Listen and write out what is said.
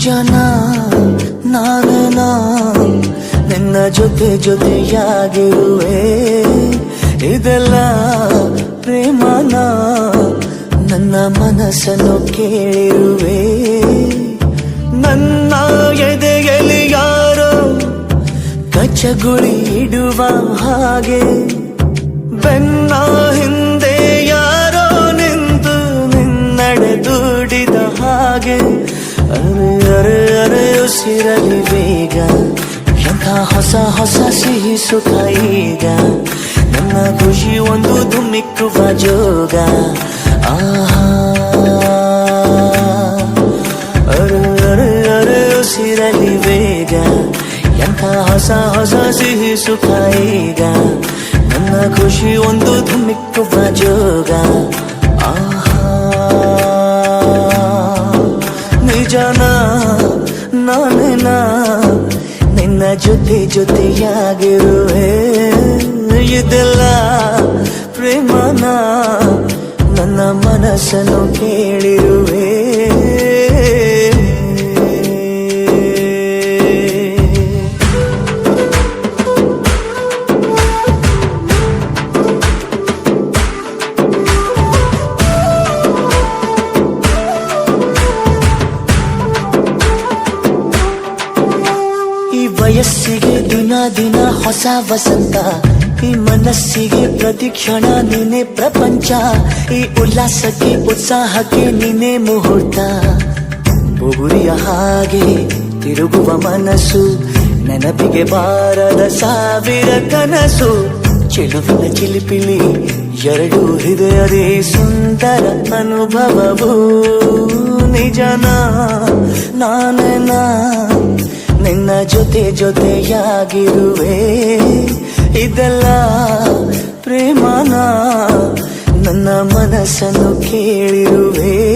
ನಿಜನ ನಾನೇನಾ ನಿನ್ನ ಜೊತೆ ಜೊತೆಯಾಗಿರುವೆ. ಇದೆಲ್ಲ ಪ್ರೇಮನ, ನನ್ನ ಮನಸ್ಸನ್ನು ಕೇಳಿರುವೆ. ನನ್ನ ಎದೆಯಲ್ಲಿ ಯಾರೋ ಕಚ್ಚಗುಳಿ ಇಡುವ ಹಾಗೆ, ಬೆನ್ನ ಹಿಂದೆ ಅರೆ ಉಸಿರಲಿ ಬೇಗ. ಎಂಥ ಹೊಸ ಹೊಸ ಸಿಹಿ ಸುಖ ಈಗ ನನ್ನ ಖುಷಿ ಒಂದು ಧುಮ್ಮಿಕ್ಕುವ ಜೋಗ. ಆಹಾ. ಅರೆ ಅರೆ ಅರೆ, ಉಸಿರಲಿ ಬೇಗ. ಎಂಥ ಹೊಸ ಹೊಸ ಸಿಹಿ ಸುಖ ಈಗ ನನ್ನ ಖುಷಿ ಒಂದು ಧುಮ್ಮಿಕ್ಕುವ ಜೋಗ. ಜೊತೆ ಜೊತೆಯಾಗಿರುವೆ. ಇದೆಲ್ಲ ಪ್ರೇಮನ ನನ್ನ ಮನಸ್ಸನ್ನು ಕೇಳಿರುವೆ. ವಯಸ್ಸಿಗೆ ದಿನ ದಿನ ಹೊಸ ವಸಂತ. ಈ ಮನಸ್ಸಿಗೆ ಪ್ರತಿಕ್ಷಣ ನೀನೆ ಪ್ರಪಂಚ. ಈ ಉಲ್ಲಾಸಕ್ಕೆ, ಉತ್ಸಾಹಕ್ಕೆ ನೀನೆ ಮುಹೂರ್ತ. ಬುಗುರಿಯ ಹಾಗೆ ತಿರುಗುವ ಮನಸ್ಸು, ನೆನಪಿಗೆ ಬಾರದ ಸಾವಿರ ಕನಸು. ಚೆಲುವಿನ ಚಿಲಿಪಿಲಿ ಎರಡು ಹೃದಯದೇ ಸುಂದರ ಅನುಭವವು. ನಿಜನ, ನಾನೇನಾ ನಿನ್ನ ಜೊತೆ ಜೊತೆಯಾಗಿರುವೆ. ಇದೆಲ್ಲ ಪ್ರೇಮನ ನನ್ನ ಮನಸ್ಸನ್ನು ಕೇಳಿರುವೆ.